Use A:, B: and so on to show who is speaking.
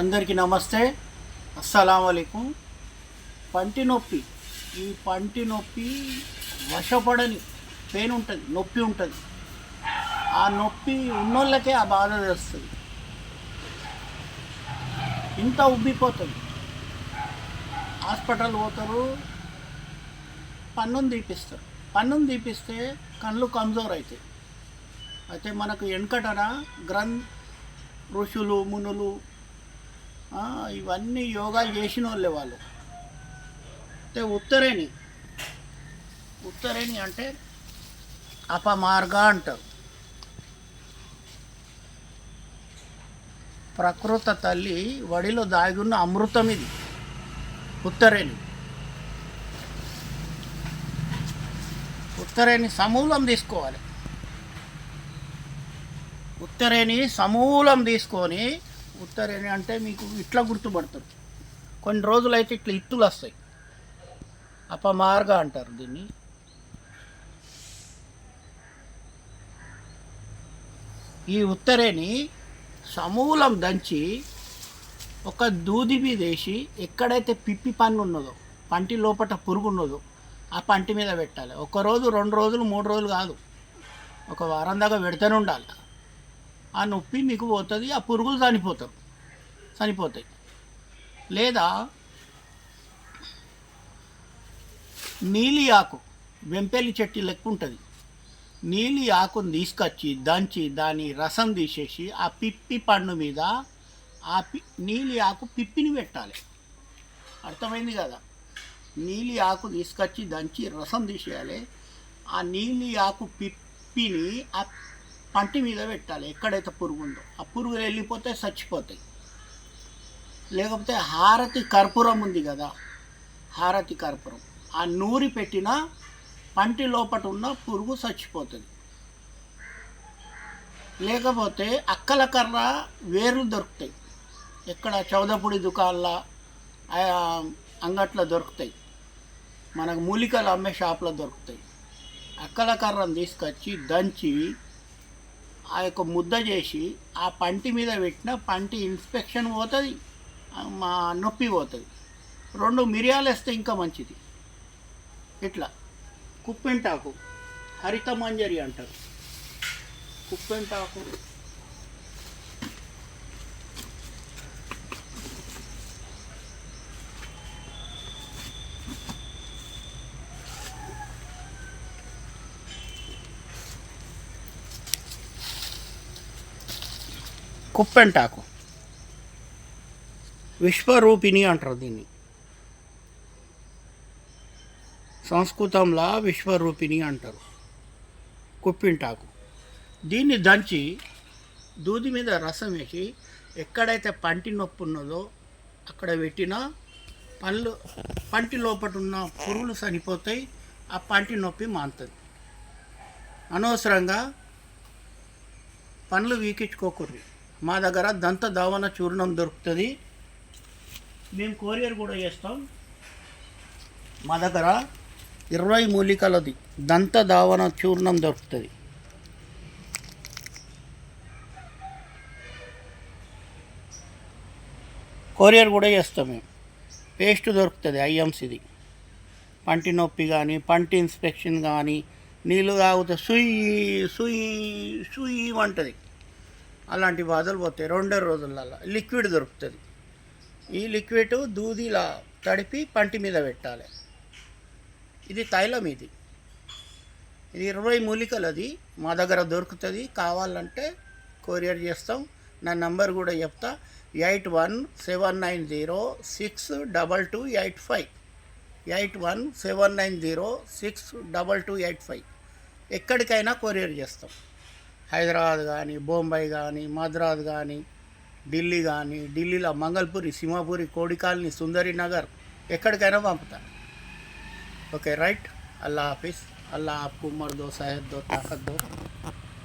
A: అందరికీ నమస్తే. అస్సలం అయికం పంటి నొప్పి. ఈ పంటి నొప్పి వశపడని పెయిన్ ఉంటుంది నొప్పి ఉంటుంది. ఆ నొప్పి ఉన్నోళ్ళకే ఆ బాధ తెలుస్తుంది ఇంత ఉబ్బిపోతుంది. హాస్పిటల్ పోతారు పన్నును తీపిస్తారు పన్నును తీపిస్తే కళ్ళు కమ్జోర్ అవుతాయి అయితే మనకు వెనకటన గ్రంథ్ ఋషులు మునులు ఇవన్నీ యోగాలు చేసిన వాళ్ళే. వాళ్ళు అంటే ఉత్తరేణి. ఉత్తరేణి అంటే అపమార్గ అంటారు. ప్రకృత తల్లి వడిలో దాగి ఉన్న అమృతం ఇది. ఉత్తరేణి. ఉత్తరేణి సమూలం తీసుకోవాలి. ఉత్తరేణి సమూలం తీసుకొని ఉత్తరేణి అంటే మీకు ఇట్లా గుర్తుపడతారు. కొన్ని రోజులు అయితే ఇట్లా ఇత్తులు వస్తాయి. అపమార్గ అంటారు దీన్ని. ఈ ఉత్తరేణి సమూలం దంచి ఒక దూది మీద వేసి ఎక్కడైతే పిప్పి పన్ను ఉన్నదో పంటి లోపట పురుగు ఉన్నదో ఆ పంటి మీద పెట్టాలి. ఒక రోజు రెండు రోజులు మూడు రోజులు కాదు. ఒక వారం దాకా పెడుతూనే ఉండాలి. ఆ నొప్పి మీకు పోతుంది ఆ పురుగులు చనిపోతారు చనిపోతాయి. లేదా నీలి ఆకు వెంపెల్లి చెట్టు లెక్క ఉంటుంది. నీలి ఆకును తీసుకొచ్చి దంచి దాని రసం తీసేసి ఆ పిప్పి పండు మీద ఆ పి నీలి ఆకు పిప్పిని పెట్టాలి. అర్థమైంది కదా? నీలి ఆకు తీసుకొచ్చి దంచి రసం తీసేయాలి. ఆ నీలి ఆకు పిప్పిని ఆ పంటి మీద పెట్టాలి. ఎక్కడైతే పురుగు ఉందో. ఆ పురుగులు వెళ్ళిపోతే చచ్చిపోతాయి. లేకపోతే హారతి కర్పూరం ఉంది కదా. హారతి కర్పూరం. ఆ నూరి పెట్టిన పంటి లోపట ఉన్న పురుగు చచ్చిపోతుంది. లేకపోతే అక్కల కర్ర వేర్లు దొరుకుతాయి. ఎక్కడ చౌదపుడి దుకాళ్ళ అంగట్లో దొరుకుతాయి. మనకు మూలికలు అమ్మే షాప్లో దొరుకుతాయి. అక్కల కర్రను తీసుకొచ్చి దంచి ఆ యొక్క ముద్ద చేసి ఆ పంటి మీద పెట్టిన పంటి ఇన్స్పెక్షన్ పోతుంది మా నొప్పి పోతుంది. రెండు మిరియాలు వేస్తే ఇంకా మంచిది. ఇట్లా కుప్పెంటాకు. హరిత మంజరి అంటారు. కుప్పెంటాకు. కుప్పెంటాకు. విశ్వరూపిణి అంటారు దీన్ని. సంస్కృతంలో విశ్వరూపిణి అంటారు. కుప్పింటాకు. దీన్ని దంచి దూది మీద రసం వేసి ఎక్కడైతే పంటి నొప్పి ఉన్నదో అక్కడ పెట్టిన పళ్ళు పంటి లోపట ఉన్న పురుగులు చనిపోతాయి ఆ పంటి నొప్పి మాంతుంది. అనవసరంగా పండ్లు వీకించుకోకూడదు. మా దగ్గర దంత దావన చూర్ణం దొరుకుతుంది. మేము కొరియర్ కూడా చేస్తాం. మా దగ్గర ఇరవై మూలికలది దంత దావన చూర్ణం దొరుకుతుంది. కొరియర్ కూడా చేస్తాం మేము. పేస్ట్ దొరుకుతుంది ఐఎంసిది. పంటి నొప్పి కానీ పంటి ఇన్స్పెక్షన్ కానీ నీళ్ళు తాగితే సుయి సుయి సుయి అంటది. అలాంటి బాధలు పోతాయి. రెండే రోజులలో లిక్విడ్ దొరుకుతుంది. ఈ లిక్విడ్ దూదిలా తడిపి పంటి మీద పెట్టాలి. ఇది తైలం ఇది. ఇది ఇరవై మూలికలు అది మా దగ్గర దొరుకుతుంది. కావాలంటే కొరియర్ చేస్తాం. నా నంబర్ కూడా చెప్తా. Eight one seven nine zero six double two eight five. Eight one seven nine zero six double two eight five. ఎక్కడికైనా కొరియర్ చేస్తాం. హైదరాబాద్ కానీ బొంబాయి కానీ మద్రాస్ కానీ ఢిల్లీ కానీ ఢిల్లీలో మంగళపూరి సింహాపూరి కోడికాలని సుందరి నగర్ ఎక్కడికైనా పంపుతాను ఓకే రైట్. అల్లా హాఫీస్. అల్లా ఆప్కు కుమర్దో సహద్దో తాకద్దో